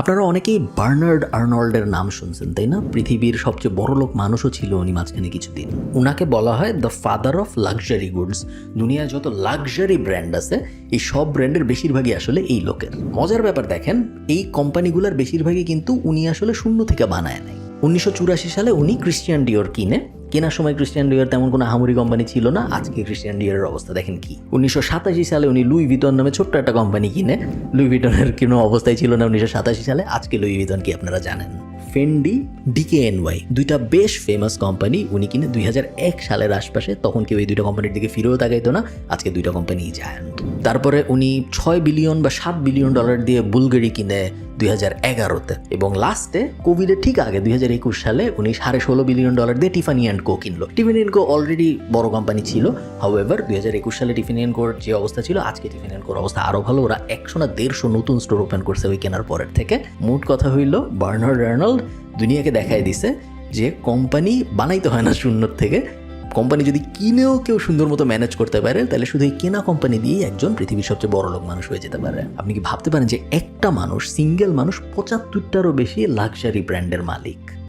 আপনারা অনেকেই বার্নার্ড আর্নল্ডের নাম শুনছেন, তাই না? পৃথিবীর সবচেয়ে বড় লোক মানুষও ছিল উনি মাঝখানে কিছুদিন। উনাকে বলা হয় the father of luxury goods দুনিয়ার যত লাক্সারি ব্র্যান্ড আছে, এই সব ব্র্যান্ডের বেশিরভাগই আসলে এই লোকের। মজার ব্যাপার দেখেন, এই কোম্পানিগুলোর বেশিরভাগই কিন্তু উনি আসলে শূন্য থেকে বানায় নাই উনিশশো সালে উনি ক্রিশ্চিয়ান ডিওর কিনে কেনার সময় ক্রিশ্চিয়ান ডিওর তেমন কোনো আহামরি কোম্পানি ছিল না। আজকে ক্রিশ্চিয়ান ডিওরের অবস্থা দেখেন কি? উনিশশো সাতাশি সালে উনি লুই ভিতন নামে ছোট্ট একটা কোম্পানি কিনে। লুই ভিটনের কোনো অবস্থায় ছিল না উনিশশো সাতাশি সালে। আজকে লুই ভিতন কি আপনারা জানেন? ফেন্ডি ডিকেএনওয়াই দুইটা বেশ ফেমাস কোম্পানি উনি কিনে দুই হাজার এক সালের আশপাশে। তখন কেউ এই দুইটা কোম্পানির দিকে ফিরেও তাকাইতো না। আজকে দুইটা কোম্পানি জায়ান্ট তারপরে উনি ছয় বিলিয়ন বা সাত বিলিয়ন ডলার দিয়ে বুলগেরি কিনে দুই হাজার এগারোতে। এবং লাস্টে কোভিডের ঠিক আগে, দুই হাজার একুশ সালে উনি সাড়ে ষোলো বিলিয়ন ডলার দিয়ে টিফানি অ্যান্ড কো কিনলো। টিফানি অ্যান্ড কো অলরেডি বড় কোম্পানি ছিল। হাউএভার দুই হাজার একুশ সালে টিফানি অ্যান্ড কোর যে অবস্থা ছিল, আজকে টিফানি অ্যান্ড কোর অবস্থা আরও ভালো। ওরা একশো না দেড়শো নতুন স্টোর ওপেন করছে ওই কেনার পরের থেকে। মোট কথা হইল, বার্নার্ড রেনল্ড দুনিয়াকে দেখাই দিছে যে কোম্পানি বানাইতে হয় না শূন্যর থেকে। কোম্পানি যদি কিনেও কেউ সুন্দর মতো ম্যানেজ করতে পারে, তাহলে শুধু এই কেনা কোম্পানি দিয়েই একজন পৃথিবীর সবচেয়ে বড় লোক মানুষ হয়ে যেতে পারে। আপনি কি ভাবতে পারেন যে একটা মানুষ সিঙ্গেল মানুষ পঁচাত্তরটারও বেশি লাক্সারি ব্র্যান্ডের মালিক?